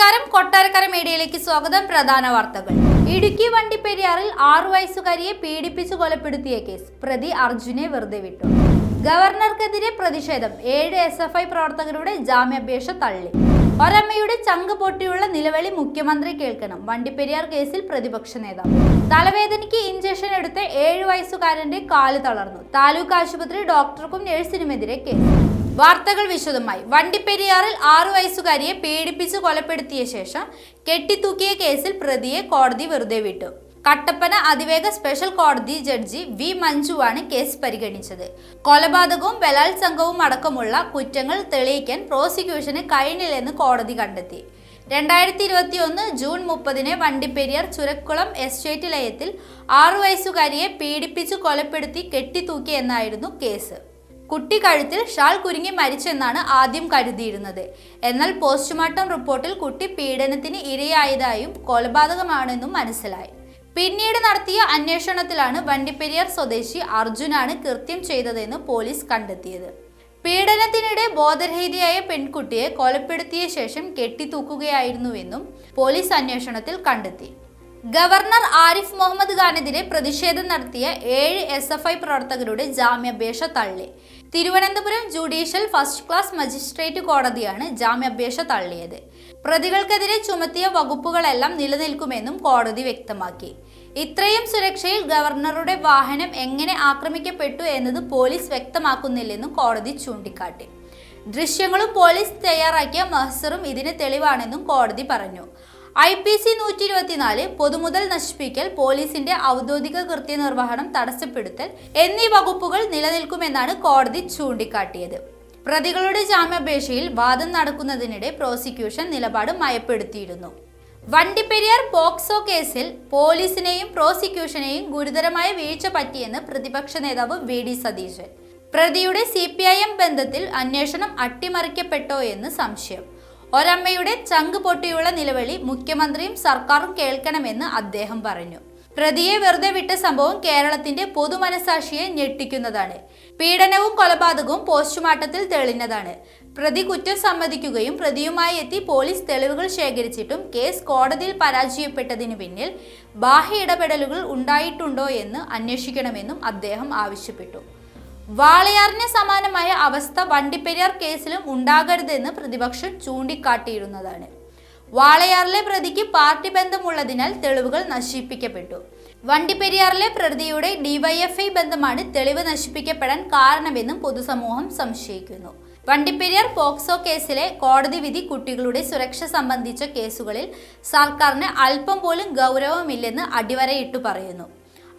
നമസ്കാരം കൊട്ടാരക്കര മീഡിയയിലേക്ക് സ്വാഗതം. പ്രധാന വാർത്തകൾ. ഇടുക്കി വണ്ടിപ്പെരിയാറിൽ ആറു വയസ്സുകാരിയെ പീഡിപ്പിച്ചു കൊലപ്പെടുത്തിയ കേസ്. പ്രതി അർജുനെ വെറുതെ വിട്ടു. ഗവർണർക്കെതിരെ പ്രതിഷേധം. ഏഴ് എസ് എഫ് ഐ പ്രവർത്തകരുടെ ജാമ്യാപേക്ഷ തള്ളി. ഒരമ്മയുടെ ചങ്ക് പൊട്ടിയുള്ള നിലവിളി മുഖ്യമന്ത്രി കേൾക്കണം. വണ്ടിപ്പെരിയാർ കേസിൽ പ്രതിപക്ഷ നേതാവ്. തലവേദനയ്ക്ക് ഇഞ്ചക്ഷൻ എടുത്ത് ഏഴു വയസ്സുകാരന്റെ കാൽ തളർന്നു. താലൂക്ക് ആശുപത്രി ഡോക്ടർക്കും നഴ്സിനുമെതിരെ കേസ്. വാർത്തകൾ വിശദമായി. വണ്ടിപ്പെരിയാറിൽ ആറു വയസ്സുകാരിയെ പീഡിപ്പിച്ച് കൊലപ്പെടുത്തിയ ശേഷം കെട്ടിത്തൂക്കിയ കേസിൽ പ്രതിയെ കോടതി വെറുതെ വിട്ടു. കട്ടപ്പന അതിവേഗ സ്പെഷ്യൽ കോടതി ജഡ്ജി വി മഞ്ജുവാണ് കേസ് പരിഗണിച്ചത്. കൊലപാതകവും ബലാത്സംഗവും അടക്കമുള്ള കുറ്റങ്ങൾ തെളിയിക്കാൻ പ്രോസിക്യൂഷന് കഴിഞ്ഞില്ലെന്ന് കോടതി കണ്ടെത്തി. രണ്ടായിരത്തി ഇരുപത്തി ഒന്ന് ജൂൺ മുപ്പതിന് വണ്ടിപ്പെരിയാർ ചുരക്കുളം എസ്റ്റേറ്റ് ലയത്തിൽ ആറു വയസ്സുകാരിയെ പീഡിപ്പിച്ച് കൊലപ്പെടുത്തി കെട്ടിത്തൂക്കി എന്നായിരുന്നു കേസ്. കുട്ടി കഴുത്തിൽ ഷാൾ കുരുങ്ങി മരിച്ചെന്നാണ് ആദ്യം കരുതിയിരുന്നത്. എന്നാൽ പോസ്റ്റ്മോർട്ടം റിപ്പോർട്ടിൽ കുട്ടി പീഡനത്തിന് ഇരയായതായും കൊലപാതകമാണെന്നും മനസ്സിലായി. പിന്നീട് നടത്തിയ അന്വേഷണത്തിലാണ് വണ്ടിപ്പെരിയാർ സ്വദേശി അർജുനാണ് കൃത്യം ചെയ്തതെന്ന് പോലീസ് കണ്ടെത്തിയത്. പീഡനത്തിനിടെ ബോധരഹിതയായ പെൺകുട്ടിയെ കൊലപ്പെടുത്തിയ ശേഷം കെട്ടിത്തൂക്കുകയായിരുന്നുവെന്നും പോലീസ് അന്വേഷണത്തിൽ കണ്ടെത്തി. ഗവർണർ ആരിഫ് മുഹമ്മദ് ഖാനെതിരെ പ്രതിഷേധം നടത്തിയ ഏഴ് എസ് എഫ് ഐ പ്രവർത്തകരുടെ ജാമ്യാപേക്ഷ തള്ളി. Thiruvananthapuram judicial first class magistrate കോടതിയാണ് ജാമ്യാപേക്ഷ തള്ളിയത്. പ്രതികൾക്കെതിരെ ചുമത്തിയ വകുപ്പുകളെല്ലാം നിലനിൽക്കുമെന്നും കോടതി വ്യക്തമാക്കി. ഇത്രയും സുരക്ഷയിൽ ഗവർണറുടെ വാഹനം എങ്ങനെ ആക്രമിക്കപ്പെട്ടു എന്നത് പോലീസ് വ്യക്തമാക്കുന്നില്ലെന്നും കോടതി ചൂണ്ടിക്കാട്ടി. ദൃശ്യങ്ങളും പോലീസ് തയ്യാറാക്കിയ മഹസറും ഇതിന് തെളിവാണെന്നും കോടതി പറഞ്ഞു. ഐ പി സി നൂറ്റി ഇരുപത്തിനാല് പൊതുമുതൽ നശിപ്പിക്കൽ പോലീസിന്റെ ഔദ്യോഗിക കൃത്യനിർവഹണം തടസ്സപ്പെടുത്തൽ എന്നീ വകുപ്പുകൾ നിലനിൽക്കുമെന്നാണ് കോടതി ചൂണ്ടിക്കാട്ടിയത്. പ്രതികളുടെ ജാമ്യാപേക്ഷയിൽ വാദം നടക്കുന്നതിനിടെ പ്രോസിക്യൂഷൻ നിലപാട് മയപ്പെടുത്തിയിരുന്നു. വണ്ടിപ്പെരിയാർ പോക്സോ കേസിൽ പോലീസിനെയും പ്രോസിക്യൂഷനെയും ഗുരുതരമായ വീഴ്ച പറ്റിയെന്ന് പ്രതിപക്ഷ നേതാവ് വി. ഡി. സതീശൻ. പ്രതിയുടെ സി പി ഐ എം ബന്ധത്തിൽ അന്വേഷണം അട്ടിമറിക്കപ്പെട്ടോ എന്ന് സംശയം. ഒരമ്മയുടെ ചങ്ക് പൊട്ടിയുള്ള നിലവിളി മുഖ്യമന്ത്രിയും സർക്കാരും കേൾക്കണമെന്ന് അദ്ദേഹം പറഞ്ഞു. പ്രതിയെ വെറുതെ വിട്ട സംഭവം കേരളത്തിന്റെ പൊതുമനസാക്ഷിയെ ഞെട്ടിക്കുന്നതാണ്. പീഡനവും കൊലപാതകവും പോസ്റ്റ്മോർട്ടത്തിൽ തെളിഞ്ഞതാണ്. പ്രതി കുറ്റം സമ്മതിക്കുകയും പ്രതിയുമായി എത്തി പോലീസ് തെളിവുകൾ ശേഖരിച്ചിട്ടും കേസ് കോടതിയിൽ പരാജയപ്പെട്ടതിന് പിന്നിൽ ബാഹ്യ ഇടപെടലുകൾ ഉണ്ടായിട്ടുണ്ടോ എന്ന് അന്വേഷിക്കണമെന്നും അദ്ദേഹം ആവശ്യപ്പെട്ടു. വാളയാറിന് സമാനമായ അവസ്ഥ വണ്ടിപ്പെരിയാർ കേസിലും ഉണ്ടാകരുതെന്ന് പ്രതിപക്ഷം ചൂണ്ടിക്കാട്ടിയിരുന്നതാണ്. വാളയാറിലെ പ്രതിക്ക് പാർട്ടി ബന്ധമുള്ളതിനാൽ തെളിവുകൾ നശിപ്പിക്കപ്പെട്ടു. വണ്ടിപ്പെരിയാറിലെ പ്രതിയുടെ ഡിവൈഎഫ്ഐ ബന്ധമാണ് തെളിവ് നശിപ്പിക്കപ്പെടാൻ കാരണമെന്നും പൊതുസമൂഹം സംശയിക്കുന്നു. വണ്ടിപ്പെരിയാർ പോക്സോ കേസിലെ കോടതി വിധി കുട്ടികളുടെ സുരക്ഷ സംബന്ധിച്ച കേസുകളിൽ സർക്കാരിന് അല്പം പോലും ഗൗരവമില്ലെന്ന് അടിവരയിട്ടു പറയുന്നു.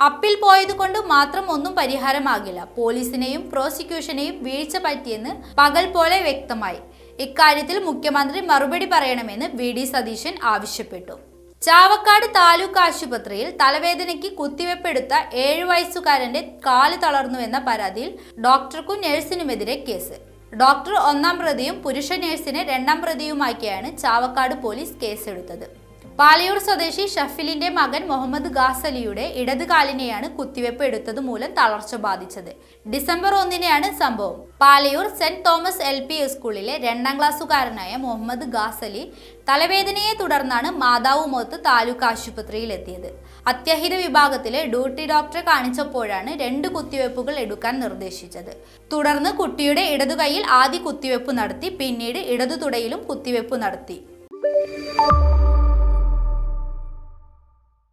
അപ്പീൽ പോയതുകൊണ്ട് മാത്രം ഒന്നും പരിഹാരമാകില്ല. പോലീസിനെയും പ്രോസിക്യൂഷനെയും വീഴ്ച പറ്റിയെന്ന് പകൽ പോലെ വ്യക്തമായി. ഇക്കാര്യത്തിൽ മുഖ്യമന്ത്രി മറുപടി പറയണമെന്ന് വി. ഡി. സതീശൻ ആവശ്യപ്പെട്ടു. ചാവക്കാട് താലൂക്ക് ആശുപത്രിയിൽ തലവേദനയ്ക്ക് കുത്തിവെപ്പെടുത്ത ഏഴു വയസ്സുകാരന്റെ കാൽ തളർന്നുവെന്ന പരാതിയിൽ ഡോക്ടർക്കും നഴ്സിനുമെതിരെ കേസ്. ഡോക്ടർ ഒന്നാം പ്രതിയും പുരുഷ നഴ്സിനെ രണ്ടാം പ്രതിയുമാക്കിയാണ് ചാവക്കാട് പോലീസ് കേസെടുത്തത്. പാലയൂർ സ്വദേശി ഷഫിലിന്റെ മകൻ മുഹമ്മദ് ഗാസലിയുടെ ഇടത് കാലിനെയാണ് കുത്തിവെപ്പ് എടുത്തത് മൂലം തളർച്ച ബാധിച്ചത്. ഡിസംബർ ഒന്നിനെയാണ് സംഭവം. Palayur Saint Thomas L P സ്കൂളിലെ രണ്ടാം ക്ലാസ്സുകാരനായ മുഹമ്മദ് ഗാസലി തലവേദനയെ തുടർന്നാണ് മാതാവുമൊത്ത് താലൂക്ക് ആശുപത്രിയിൽ എത്തിയത്. അത്യാഹിത വിഭാഗത്തിലെ ഡ്യൂട്ടി ഡോക്ടറെ കാണിച്ചപ്പോഴാണ് രണ്ട് കുത്തിവെപ്പുകൾ എടുക്കാൻ നിർദ്ദേശിച്ചത്. തുടർന്ന് കുട്ടിയുടെ ഇടതു കൈയിൽ ആദ്യ കുത്തിവെപ്പ് നടത്തി പിന്നീട് ഇടതു തുടയിലും കുത്തിവെപ്പ് നടത്തി.